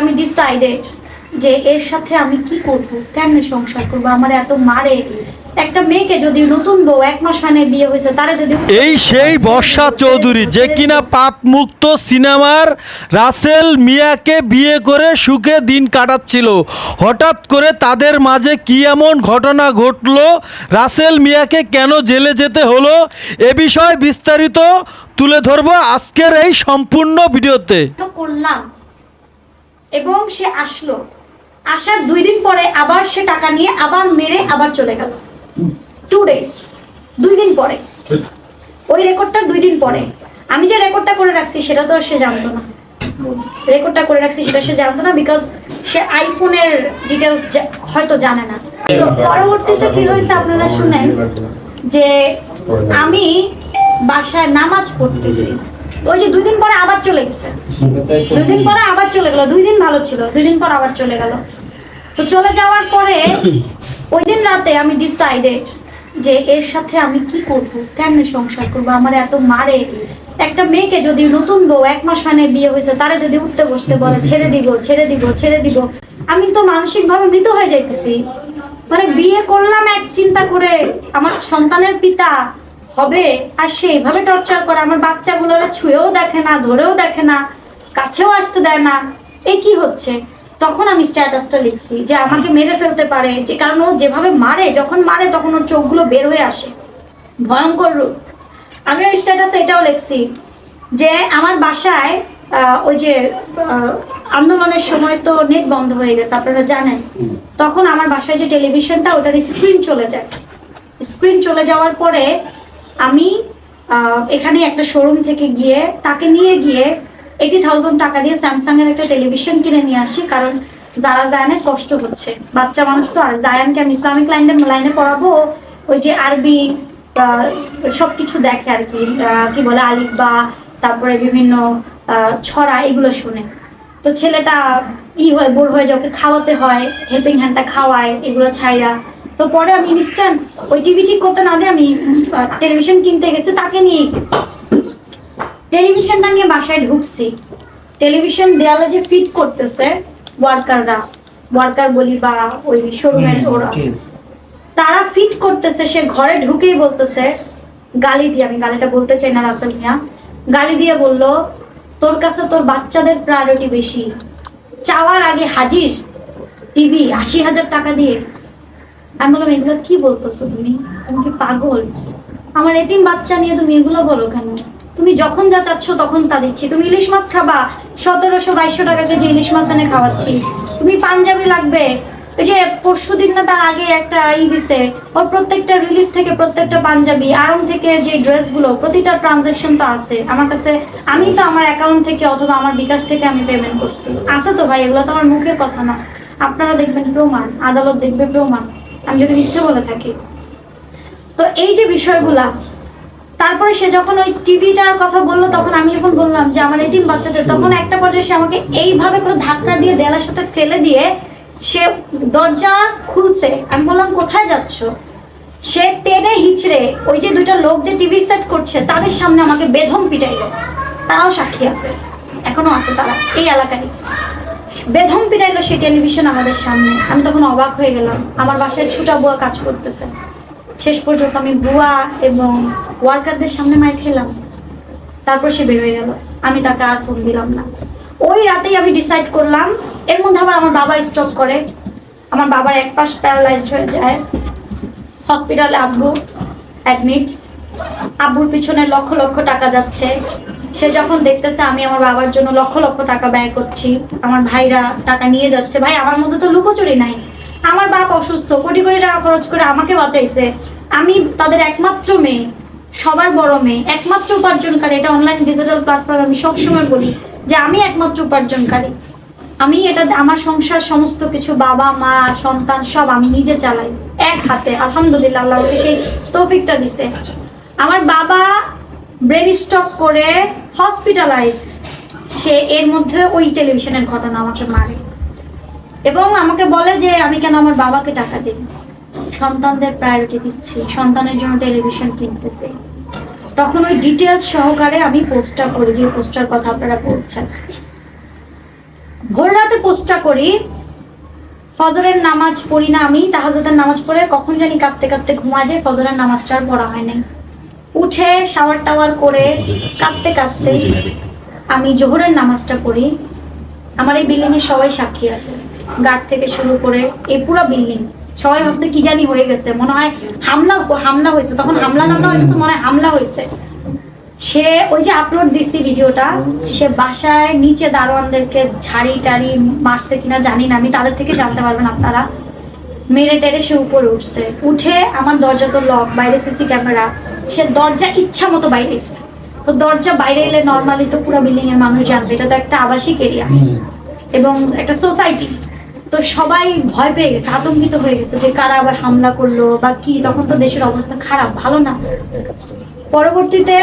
আমি ডিসাইডেড যে এর সাথে আমি কি করব? কেমনে সংসার করব? আমার এত মারে। একটা মেয়েকে যদি নতুন বউ এক মাস মানে বিয়ে হয়েছে তারা যদি এই সেই বর্ষা চৌধুরী যে কিনা পাপ মুক্ত সিনেমার রাসেল মিয়াকে বিয়ে করে সুখে দিন কাটাচ্ছিল। হঠাৎ করে তাদের মাঝে কি এমন ঘটনা ঘটল? রাসেল মিয়াকে কেন জেলে যেতে হলো? এ বিষয়ে বিস্তারিত তুলে ধরবো আজকের এই সম্পূর্ণ ভিডিওতে। করলাম। এবং সে আসলো। আসার দুই দিন পরে আবার সে টাকা নিয়ে আবার মেরে আবার চলে গেল। টু ডেজ দুই দিন পরে। ওই রেকর্ডটা দুই দিন পরে। আমি যে রেকর্ডটা করে রাখছি সেটা তো সে জানতো না। রেকর্ডটা করে রাখছি সেটা সে জানতো না বিকজ সে আইফোনের ডিটেলস হয়তো জানে না। তো পরবর্তীতে কি হয়েছে আপনারা শুনেন যে আমি বাসায় নামাজ পড়তেছি। ওই যে দুই দিন পরে আবার চলে গেছে। দুই দিন পরে আবার চলে গেল, দুই দিন ভালো ছিল, দুই দিন পর আবার চলে গেল। তো চলে যাওয়ার পরে ওই দিন রাতে আমি ডিসাইডেড যে এর সাথে আমি কি করব, কেমনে সংসার করব, আমার এত মারে। একটা মেয়েকে যদি নতুন বউ এক মাস মানে বিয়ে হয়েছে, তারা যদি উঠতে বসতে বলে, ছেড়ে দিব ছেড়ে দিব ছেড়ে দিব, আমি তো মানসিক ভাবে মৃত হয়ে যাইতেছি। মানে বিয়ে করলাম এক চিন্তা করে আমার সন্তানের পিতা হবে? আর সে এইভাবে টর্চার করে আমার বাচ্চাগুলো ছুঁয়েও দেখে না ধরেও দেখে না কাছেও আসতে দেয় না। এ কি হচ্ছে? তখন আমি স্ট্যাটাসটা লিখছি যে আমাকে মেরে ফেলতে পারে যে কারণ ও যেভাবে মারে যখন মারে তখন ওর চোখগুলো বের হয়ে আসে। ভয়ঙ্কর রূপ। আমি ওই স্ট্যাটাসে এটাও লিখছি যে আমার বাসায় ওই যে আন্দোলনের সময় তো নেট বন্ধ হয়ে গেছে আপনারা জানেন। তখন আমার বাসায় যে টেলিভিশনটা ওটার স্ক্রিন চলে যায়। স্ক্রিন চলে যাওয়ার পরে আমি এখানে একটা শোরুম থেকে গিয়ে, তাকে নিয়ে গিয়ে এইটি থাউজেন্ড টাকা দিয়ে স্যামসাং এর একটা টেলিভিশন কিনে নিয়ে আসি, কারণ যারা জায়ানের কষ্ট হচ্ছে। বাচ্চা মানুষ তো আর জায়ানকে আমি ইসলামিক লাইনে লাইনে পড়াবো, ওই যে আরবি সব কিছু দেখে আর কি। কি বলে, আলিফ বা, তারপরে বিভিন্ন ছড়া, এগুলো শুনে। তো ছেলেটা ই হয়, বোর হয়ে যায় খাওয়াতে হয় হেল্পিং হ্যান্ডটা খাওয়ায়, এগুলো ছাইরা। তো পরে আমি ইনস্ট্যান্ট ওই টিভি ঠিক করতে না দিয়ে আমি টেলিভিশন কিনতে গেছি তাকে নিয়ে গেছি। টেলিভিশনটা নিয়ে বাসায় ঢুকছি। টেলিভিশন দেয়ালে যে ফিট করতেছে ওয়ার্কাররা ওয়ার্কার বলি বা ওই শোরুমের ওরা তারা ফিট করতেছে সে ঘরে ঢুকেই বলতেছে গালি দিয়ে আমি গালিটা বলতে চাই না রাসেল মিয়া গালি দিয়ে বলল তোর কাছে তোর বাচ্চাদের প্রায়োরিটি বেশি। চাওয়ার আগে হাজির টিভি আশি হাজার টাকা দিয়ে আমি বললাম এগুলো কি বলতেছো তুমি? কি পাগল? আমার এতিম বাচ্চা নিয়ে তুমি এগুলো বলো কেন? তুমি যখন যা চাচ্ছ তখন তা দিচ্ছি। তুমি ইলিশ মাছ খাবা, সতেরোশো বাইশশো টাকা কেজি ইলিশ মাছ এনে খাওয়াচ্ছি। তুমি পাঞ্জাবি লাগবে। ওই যে পরশু দিন না তার আগে একটা ই দিছে, ওর প্রত্যেকটা রিলিফ থেকে প্রত্যেকটা পাঞ্জাবি, আরাম থেকে যে ড্রেসগুলো, প্রতিটা ট্রানজেকশন তো আছে। আমার কাছে, আমি তো আমার অ্যাকাউন্ট থেকে অথবা আমার বিকাশ থেকে আমি পেমেন্ট করছি। আছে তো ভাই, এগুলো তো আমার মুখের কথা না। আপনারা দেখবেন প্রমাণ, আদালত দেখবে প্রমাণ। আমি যদি মিথ্যে বলে থাকি। তো এই যে বিষয়গুলা, তারপরে সে যখন ওই টিভিটার কথা বলল, তখন আমি যখন বললাম যে, আমার এদিন বাচ্চাদের, তখন একটা পর্যায়ে সে আমাকে এইভাবে করে ধাক্কা দিয়ে দেয়ালের সাথে ফেলে দিয়ে সে দরজা খুলছে। আমি বললাম, কোথায় যাচ্ছ? সে টেনে হিচড়ে ওই যে দুইটা লোক যে টিভি সেট করছে, তাদের সামনে আমাকে বেধম পিটাইলো। তারাও সাক্ষী আছে। এখনও আছে তারা, এই এলাকায় বেধম পিটাইলো সেই টেলিভিশন আমাদের সামনে। আমি তখন অবাক হয়ে গেলাম। আমার বাসায় ছুটা বুয়া কাজ করতেছে। শেষ পর্যন্ত আমি বুয়া এবং ওয়ার্কারদের সামনে মার খেলাম। তারপর সে বের হয়ে গেল। আমি তাকে আর ফোন দিলাম না। ওই রাতেই আমি ডিসাইড করলাম, এর মধ্যে আবার আমার বাবা স্ট্রোক করে। আমার বাবার এক পাশ প্যারালাইজড হয়ে যায়। হসপিটালে আব্বু অ্যাডমিট আব্বুর পিছনে লক্ষ লক্ষ টাকা যাচ্ছে। সে যখন দেখতেছে আমি আমার বাবার জন্য লক্ষ লক্ষ টাকা ব্যয় করছি, আমার ভাইরা টাকা নিয়ে যাচ্ছে, ভাই আমার মধ্যে তো লুকোচুরি নাই। আমার বাপ অসুস্থ, কোটি কোটি টাকা খরচ করে আমাকে বাঁচাইছে। আমি তাদের একমাত্র মেয়ে, সবার বড় মেয়ে, একমাত্র উপার্জনকারী, এটা অনলাইন ডিজিটাল প্ল্যাটফর্ম আমি সবসময় বলি যে আমি একমাত্র উপার্জনকারী। আমি এটা, আমার সংসার সমস্ত কিছু বাবা, মা, সন্তান সব আমি নিজে চালাই, এক হাতে। আলহামদুলিল্লাহ, আল্লাহ আমাকে সেই তৌফিকটা দিছে। আমার বাবা ব্রেন স্টক করে হসপিটালাইজড, সে এর মধ্যে ওই টেলিভিশনের ঘটনা আমাকে মারে। এবং আমাকে বলে যে, আমি কেন আমার বাবাকে টাকা দিই সন্তানদের প্রায়োরিটি দিচ্ছি, সন্তানের জন্য টেলিভিশন কিনতেছে। তখন ওই ডিটেলস সহকারে আমি পোস্টটা করি, যে পোস্টার কথা আপনারা বলছেন। ভোর রাতে পোস্টটা করি, ফজরের নামাজ পড়ি না আমি তাহাজাদের নামাজ পড়ে কখন জানি কাঁদতে কাঁদতে ঘুমা যায়, ফজরের নামাজটা আর পড়া হয় নাই। উঠে শাওয়ার টাওয়ার করে কাঁদতে কাঁদতেই আমি জোহরের নামাজটা পড়ি। আমার এই বিল্ডিং এ সবাই সাক্ষী আছে। গার্ড থেকে শুরু করে এই পুরো বিল্ডিং সবাই ভাবছে কি জানি হয়ে গেছে। মনে হয় হামলা হামলা হয়েছে। তখন হামলা নামলা হয়ে গেছে, মনে হয় হামলা হয়েছে। সে ওই যে আপলোড দিছি ভিডিওটা, সে বাসায় নিচে দারোয়ানদেরকে ঝাড়ি টাড়ি মারছে কিনা জানি না। আমি তাদের থেকে জানতে পারবেন আপনারা। মেরে টেরে সে উপরে উঠছে। উঠে আমার দরজা তো লক বাইরে সিসি ক্যামেরা সে দরজা ইচ্ছা মতো বাইরে তো দরজা বাইরে এলে নর্মালি তো পুরো বিল্ডিং এর মানুষ জানবে। এটা তো একটা আবাসিক এরিয়া এবং একটা সোসাইটি তো সবাই ভয় পেয়ে গেছে আতঙ্কিত হয়ে গেছে যে কারা আবার হামলা করল বা কি? তখন তো দেশের অবস্থা খারাপ ভালো না। পরবর্তীতে